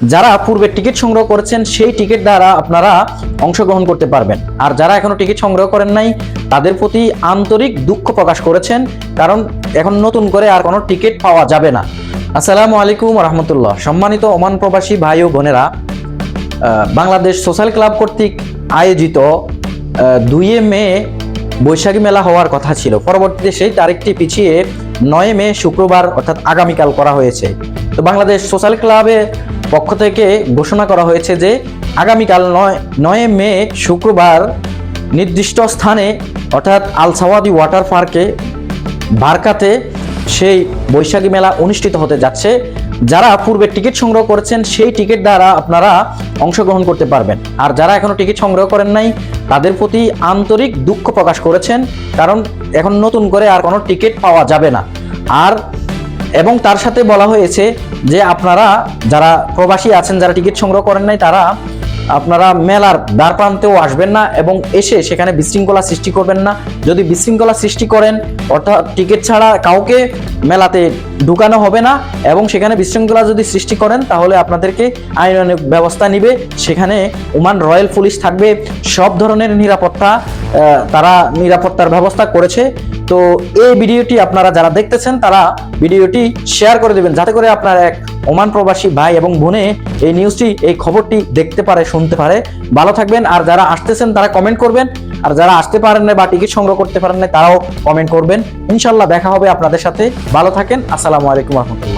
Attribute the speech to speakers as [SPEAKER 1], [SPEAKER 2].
[SPEAKER 1] যারা পূর্বে টিকিট সংগ্রহ করেছেন, সেই টিকিট দ্বারা আপনারা অংশগ্রহণ করতে পারবেন। আর যারা এখনও টিকিট সংগ্রহ করেন নাই, তাদের প্রতি আন্তরিক দুঃখ প্রকাশ করেছেন, কারণ এখন নতুন করে আর কোনো টিকিট পাওয়া যাবে না। আসসালামু আলাইকুম রহমতুল্লাহ। সম্মানিত ওমান প্রবাসী ভাই ও বোনেরা বাংলাদেশ সোশ্যাল ক্লাব কর্তৃক আয়োজিত দুই মে বৈশাখী মেলা হওয়ার কথা ছিল। পরবর্তীতে সেই তারিখটি পিছিয়ে নয় মে শুক্রবার, অর্থাৎ আগামীকাল করা হয়েছে। তো বাংলাদেশ সোশ্যাল ক্লাবের পক্ষ থেকে ঘোষণা করা হয়েছে যে আগামীকাল নয় নয় মে শুক্রবার নির্দিষ্ট স্থানে, অর্থাৎ আলসাওয়াদি ওয়াটার পার্কে, বারকাতে সেই বৈশাখী মেলা অনুষ্ঠিত হতে যাচ্ছে। যারা পূর্বে টিকিট সংগ্রহ করেছেন, সেই টিকিট দ্বারা আপনারা অংশগ্রহণ করতে পারবেন। আর যারা এখনও টিকিট সংগ্রহ করেন নাই, তাদের প্রতি আন্তরিক দুঃখ প্রকাশ করেছেন, কারণ এখন নতুন করে আর কোনো টিকিট পাওয়া যাবে না। আর এবং তার সাথে বলা হয়েছে যে আপনারা যারা প্রবাসী আছেন, যারা টিকিট সংগ্রহ করেন নাই, তারা আপনারা মেলার দ্বার প্রান্তেও আসবেন না এবং এসে সেখানে বিশৃঙ্খলা সৃষ্টি করবেন না। যদি বিশৃঙ্খলা সৃষ্টি করেন, অর্থাৎ টিকিট ছাড়া কাউকে মেলাতে ঢুকানো হবে না এবং সেখানে বিশৃঙ্খলা যদি সৃষ্টি করেন, তাহলে আপনাদেরকে আইনানুগ ব্যবস্থা নিবে। সেখানে ওমান রয়্যাল পুলিশ থাকবে। সব ধরনের নিরাপত্তা তারা নিরাপত্তার ব্যবস্থা করেছে। তো এই ভিডিওটি আপনারা যারা দেখতেছেন, তারা ভিডিওটি শেয়ার করে দেবেন। যাতে করে আপনার এক ওমান প্রবাসী ভাই এবং বোনে এই নিউজটি এই খবরটি দেখতে পারে, শুনতে পারে। ভালো থাকবেন। আর যারা আসতেছেন, তারা কমেন্ট করবেন। আর যারা আসতে পারেন না বা টিকিট সংগ্রহ করতে পারেন না তারাও কমেন্ট করবেন। ইনশাল্লাহ দেখা হবে আপনাদের সাথে। ভালো থাকেন। আসসালামু আলাইকুম রহমতুল্লাহ।